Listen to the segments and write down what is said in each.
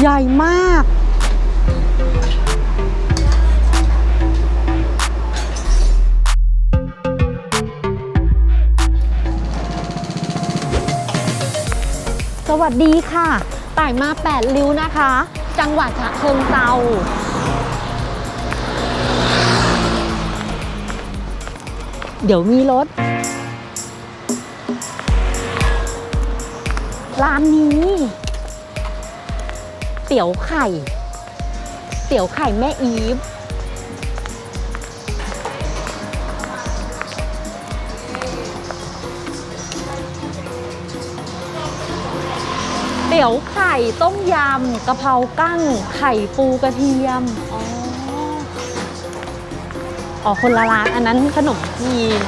ใหญ่มาก สวัสดีค่ะต่ายมา 8 ริ้วนะคะ จังหวัดฉะเชิงเซาเดี๋ยวมีรถ ร้านนี้ เตี๋ยวไข่ เตี๋ยวไข่แม่อีฟเตี๋ยวไข่ต้มยำกะเพรากั้ง ไข่ปูกระเทียม อ๋อ อ๋อคนละร้านอันนั้นขนมจีน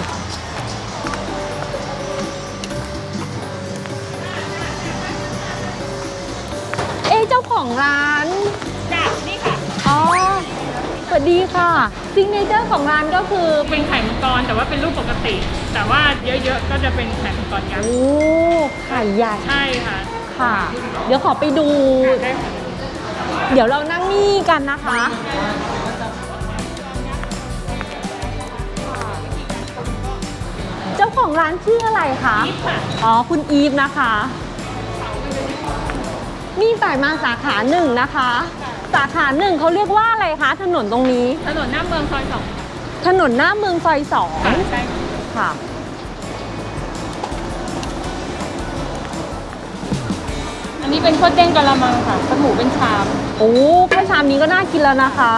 สวัสดีค่ะซิงเนเจอร์ของร้านก็คือเป็นไข่มังกรแต่ว่าเป็นรูปปกติ แต่ว่าเยอะๆก็จะเป็นไข่มังกรยักษ์โอ้ไข่ใหญ่ใช่ค่ะค่ะ เดี๋ยวขอไปดู ได้ค่ะเดี๋ยวเรานั่งนี่กันนะคะ เจ้าของร้านชื่ออะไรคะ นี่ค่ะอ๋อ คุณอีฟนะคะนี่ต่ายมาสาขาหนึ่งนะคะ สา ขาหนึ่งเขาเรียกว่าอะไรคะ ถนนตรงนี้ ถนนหน้าเมืองซอยสองถนนหน้าเมืองซอยสองค่ะใช่ค่ะค่ะ อันนี้เป็นข้าวเด้งกะละมังค่ะเป็นหมูเป็นชาม โอ้แค่ชามนี้ก็น่ากินแล้วนะคะ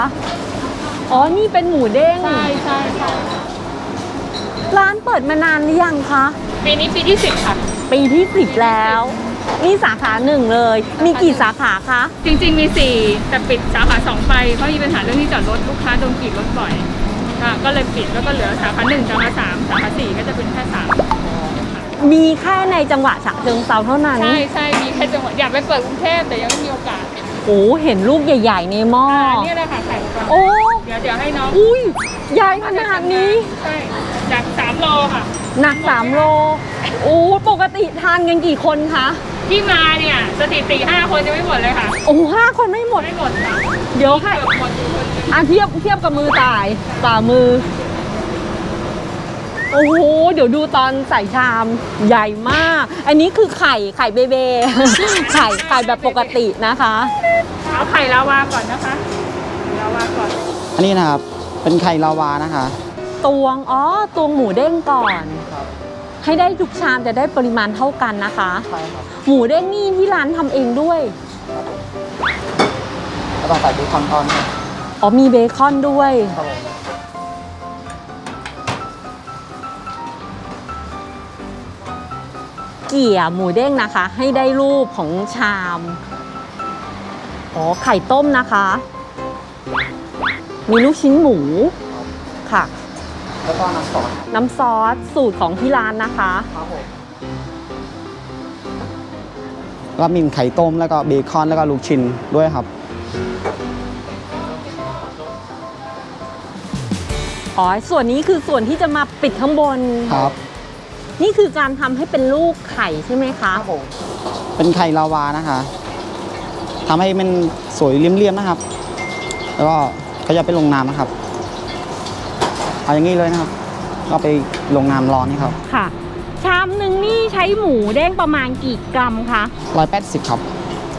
อ๋อ นี่เป็นหมูเด้ง ใช่ใช่ใช่ร้านเปิดมานานหรือยังคะ ปีนี้ปีที่สิบค่ะ ปีที่สิบแล้ว นี่สาขาหนึ่งเลย มีกี่สาขาคะ จริง ๆ มีสี่แต่ปิดสาขาสองไปเพราะมีปัญหาเรื่องที่จอดรถลูกค้าโดนกรีดรถบ่อยค่ะก็เลยปิดแล้วก็เหลือสาขาหนึ่งสาขาสามสาขาสี่ก็จะเป็นแค่สามมีแค่ในจังหวัดฉะเชิงเซาเท่านั้น ใช่ใช่มีแค่จังหวัดอยากไปเปิดกรุงเทพแต่ยังไม่มีโอกาสโอ้เห็นลูกใหญ่ ๆ ในหม้ออ่าอเนี่ยแหละค่ะไข่มังกรโอ้เดี๋ยวเดี๋ยวให้น้องอุ้ยใหญ่ขนาดนี้ ใช่จากสามโลค่ะ หนัก3โลโอ้ปกติทานกันกี่คนคะ ที่มาเนี่ยสถิติห้าคนยังไม่หมดเลยค่ะ โอ้ห้าคนไม่หมด ไม่หมดค่ะเดี๋ยวให้ เกือบหมดอยู่คนหนึ่งอะเทียบเทียบกับมือตายฝ่ามือ โอ้โห เดี๋ยวดูตอนใส่ชามใหญ่มาก อันนี้คือไข่ไข่เบเบ ไข่ไข่แบบปกตินะคะ เอาไข่ลาวาก่อนนะคะไข่ลาวาก่อน อันนี้นะครับ เป็นไข่ลาวานะคะ ตวง อ๋อ ตวงหมูเด้งก่อน ให้ได้ทุกชามจะได้ปริมาณเท่ากันนะคะ ใช่ครับหมูเด้งนี่ที่ร้านทำเองด้วยก็ต้องใส่เบคอนทอนครับอ๋อมีเบคอนด้วย ครับผมเกี่ยหมูเด้งนะคะ ให้ได้รูปของชามอ๋อไข่ต้มนะคะ มีลูกชิ้นหมูค่ะ แล้วก็น้ำซอสน้ำซอสสูตรของที่ร้านนะคะ ครับผมแล้วมีไข่ต้มแล้วก็เบคอนแล้วก็ลูกชิ้นด้วยครับ อ๋อ ส่วนนี้คือส่วนที่จะมาปิดข้างบน ครับ นี่คือการทำให้เป็นลูกไข่ใช่ไหมคะเป็นไข่ลาวานะคะทำให้มันสวยเลี่ยมๆนะครับ แล้วก็เขาจะไปลงน้ำนะครับ เอาอย่างนี้เลยนะครับก็ไปลงน้ำร้อนนี่ครับค่ะ ชามหนึ่งนี่ใช้หมูเด้งประมาณกี่กรัมคะร้อยแปดสิบครับ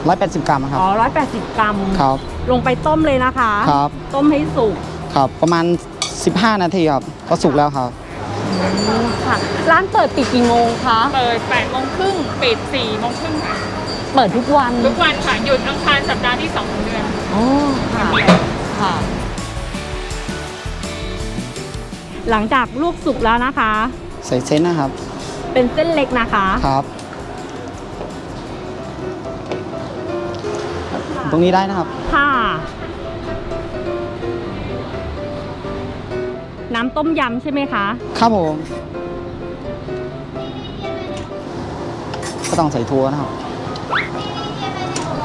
ร้อยแปดสิบกรัมครับอ๋อร้อยแปดสิบกรัมครับลงไปต้มเลยนะคะครับต้มให้สุกครับประมาณ 15 นาทีครับก็สุกแล้วครับค่ะร้านเปิดปิดกี่โมงคะ เปิด8ปดโมงครึ่งปิด4ี่โมงครึ่งค่ะ เปิดทุกวัน ทุกวันค่ะ หยุดอังคารสัปดาห์ที่2ของเดือนอ๋อค่ะเดียวค่ะ หลังจากลวกสุกแล้วนะคะ ใส่เส้นนะครับ เป็นเส้นเล็กนะคะครับ ตรงนี้ได้นะครับ ค่ะ น้ำต้มยำใช่ไหมคะครับผมก็ต้องใส่ถั่วนะครับ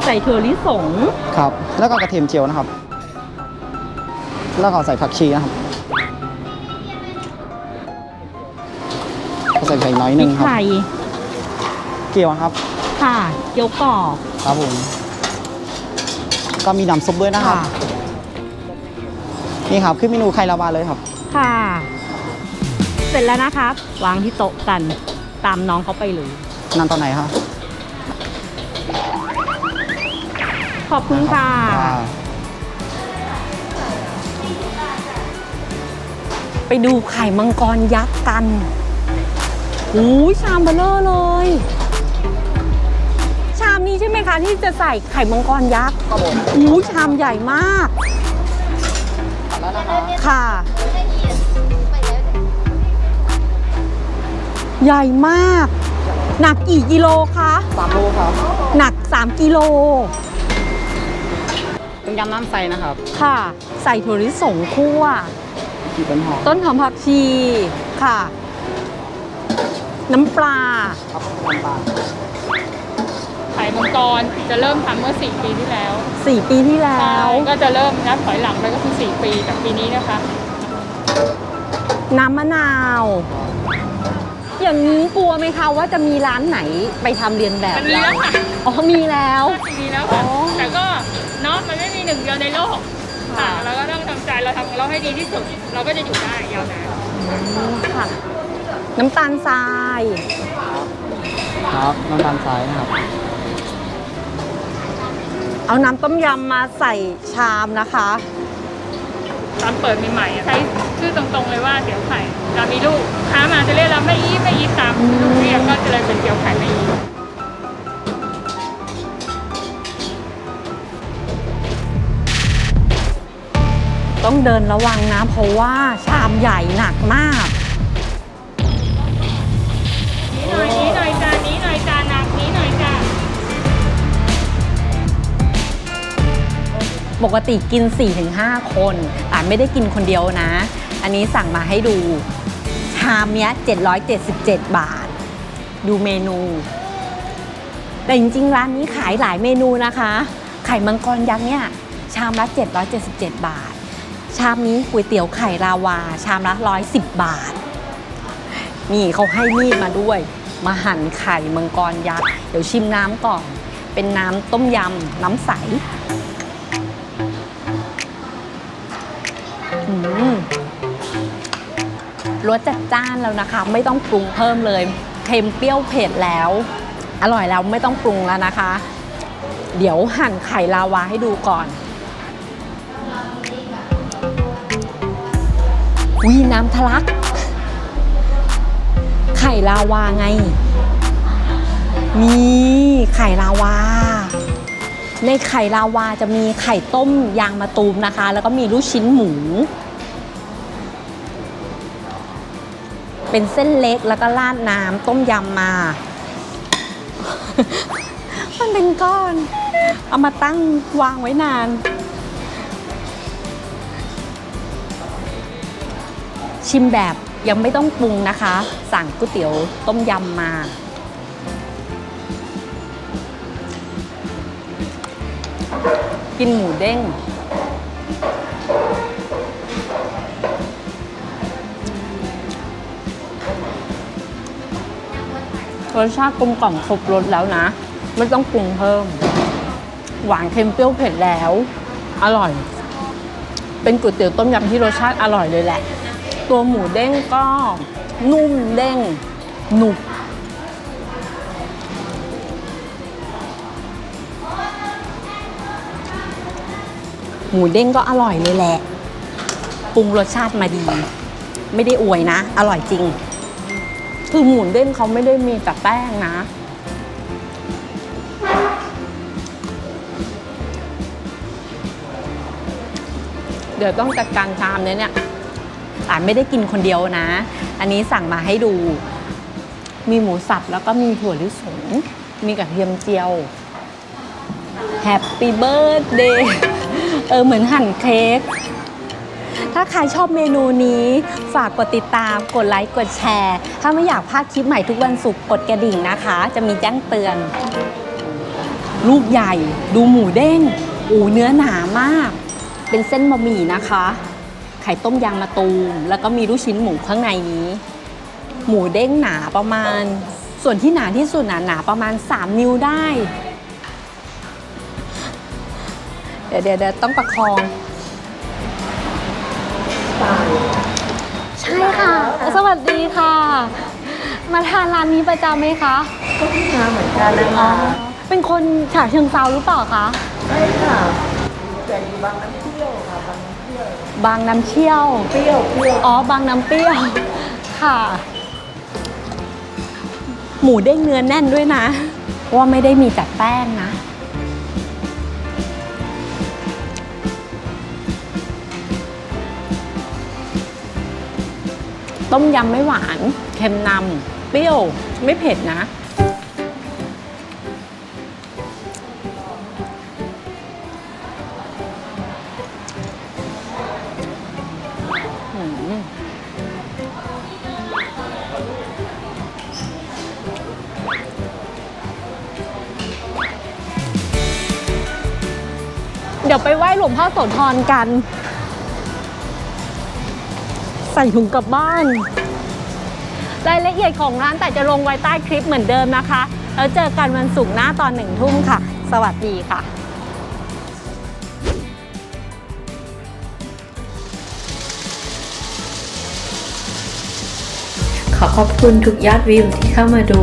ใส่ถั่วลิสงครับ แล้วก็กระเทียมเจียวนะครับ แล้วก็ใส่ผักชีนะครับ ใส่ไข่น้อยหพรินึ่งกครับไทยเกี๊ยวครับ ค่ะเกี๊ยวกรอบครับผม ก็มีน้ำซุปด้วยนะครับ ค่ะนี่ครับคือเมนูไข่ลาวาเลยครับ ค่ะ เสร็จแล้วนะคะ วางที่โต๊ะกันตามน้องเขาไปเลยนั่นตอนไหนครับ ขอบคุณค่ะอ่าไปดูไข่มังกรยักษ์กัน อู้ยชามเบลเลอร์เลย ชามนี้ใช่ไหมคะ ที่จะใส่ไข่มังกรยักษ์ครับผมอู้ยชามใหญ่มาก แล้วนะครับค่ะ ใหญ่มาก หนักกี่กิโลคะ สามโลครับหนัก 3 กิโล เป็นยำน้ำใสนะครับค่ะ ใส่ถั่วลิสงคั่วที่เป็นหอม ต้นหอมผักชีค่ะ น้ำปลาครับน้ำตาลไข่มังกรจะเริ่มทำเมื่อ 4 ปีที่แล้ว4ปีที่แล้ใช่ว ก็จะเริ่มนับถอยหลังไปก็คือ 4 ปีจากปีนี้นะคะ น้ำมะนาว อย่างนี้กลัวไหมคะว่าจะมีร้านไหนไปทำเรียนแบบมันมีแล้วค่ะ อ๋อมีแล้วมีแล้วค่ะ อ๋อ แต่ก็เนาะมันไม่มีหนึ่งเดียวในโลกค่ะค่ะเราก็ต้องทำใจเราทำของเราให้ดีที่สุด เราก็จะอยู่ได้ยาวนาน ค่ะ น้ำตาลทราย ครับน้ำตาลทรายนะครับ เอาน้ำต้มยำมาใส่ชามนะคะ ตอนเปิดใหม่ๆอะใช้ชื่อตรงๆเลยว่าเตี๋ยวไข่เรามีลูกค้ามาจะเรียกเราไม่อีฟไม่อีฟตามลูกเรียกก็จะเลยเป็นเตี๋ยวไข่ไม่อีฟต้องเดินระวังนะเพราะว่าชามใหญ่หนักมาก หน่อยนี้หน่อยจานนี้หน่อยจานหนักนี้หน่อยจ้าปกติกิน 4-5 คนแต่ไม่ได้กินคนเดียวนะ อันนี้สั่งมาให้ดู ชามเนี้ย 777 บาท ดูเมนู แต่จริงๆ ร้านนี้ขายหลายเมนูนะคะ ไข่มังกรยักษ์เนี่ย ชามละ 777 บาท ชามนี้ก๋วยเตี๋ยวไข่ลาวา ชามละ 110 บาท นี่เขาให้มีดมาด้วย มาหั่นไข่มังกรยักษ์เดี๋ยวชิมน้ำก่อน เป็นน้ำต้มยำน้ำใสรสจัดจ้านแล้วนะคะ ไม่ต้องปรุงเพิ่มเลยเค็มเปรี้ยวเผ็ดแล้ว อร่อยแล้วไม่ต้องปรุงแล้วนะคะ เดี๋ยวหั่นไข่ลาวาให้ดูก่อนวิน้ำทะลัก ข่ลาวาไง มีไข่ลาวา ในไข่ลาวาจะมีไข่ต้มยางมะตูมนะคะ แล้วก็มีลูกชิ้นหมู เป็นเส้นเล็กแล้วก็ราดน้ำต้มยำมา มันเป็นก้อน เอามาตั้งวางไว้นานชิมแบบ ยังไม่ต้องปรุงนะคะ สั่งก๋วยเตี๋ยวต้มยำมากินหมูเด้ง รสชาติกลมกล่อมครบรสแล้วนะ ไม่ต้องปรุงเพิ่ม หวานเค็มเปรี้ยวเผ็ดแล้ว อร่อย เป็นก๋วยเตี๋ยวต้มยำที่รสชาติอร่อยเลยแหละ ตัวหมูเด้งก็นุ่มเด้งหนุบหมูเด้งก็อร่อยเลยแหละปรุงรสชาติมาดี ไม่ได้อวยนะ อร่อยจริง คือหมูเด้งเขาไม่ได้มีแต่แป้งนะ เดี๋ยวต้องจัดการชามเนี้ยเนี่ย อ่านไม่ได้กินคนเดียวนะ อันนี้สั่งมาให้ดู มีหมูสับแล้วก็มีถั่วลิสงมีกระเทียมเจียว Happy Birthday เออเหมือนหั่นเค้กถ้าใครชอบเมนูนี้ ฝากกดติดตาม กดไลค์ กดแชร์ ถ้าไม่อยากพลาดคลิปใหม่ทุกวันศุกร์กดกระดิ่งนะคะ จะมีแจ้งเตือน ลูกใหญ่ ดูหมูเด้ง อูเนื้อหนามาก เป็นเส้นบะหมี่นะคะ ไข่ต้มยางมะตูม แล้วก็มีลูกชิ้นหมูข้างในนี้ หมูเด้งหนาประมาณ ส่วนที่หนาที่สุดหนาหนาประมาณ 3 นิ้วได้เดี๋ยวเดี๋ยวเดี๋ยวต้องประคอง ใช่ค่ะ สวัสดีค่ะ มาทานร้านนี้ประจำไหมคะ ก็เพิ่งมาเหมือนกันนะคะเป็นคนฉะเชิงเซาหรือเปล่าคะ ใช่ค่ะแต่อยู่บางน้ำ บางน้ำเชี่ยว เปรี้ยวเปรี้ยวอ๋อ บางน้ำเปรี้ยว ค่ะ หมูเด้งเนื้อแน่นด้วยนะ เพราะว่าไม่ได้มีแต่แป้งนะ ต้มยำไม่หวาน เค็มนำ เปรี้ยว ไม่เผ็ดนะ เดี๋ยวไปไหว้หลวงพ่อโสธรกัน ใส่ถุงกลับบ้าน รายละเอียดของร้านแต่จะลงไว้ใต้คลิปเหมือนเดิมนะคะ แล้วเจอกันวันศุกร์หน้าตอนหนึ่งทุ่มค่ะ สวัสดีค่ะขอขอบคุณทุกยอดวิวที่เข้ามาดู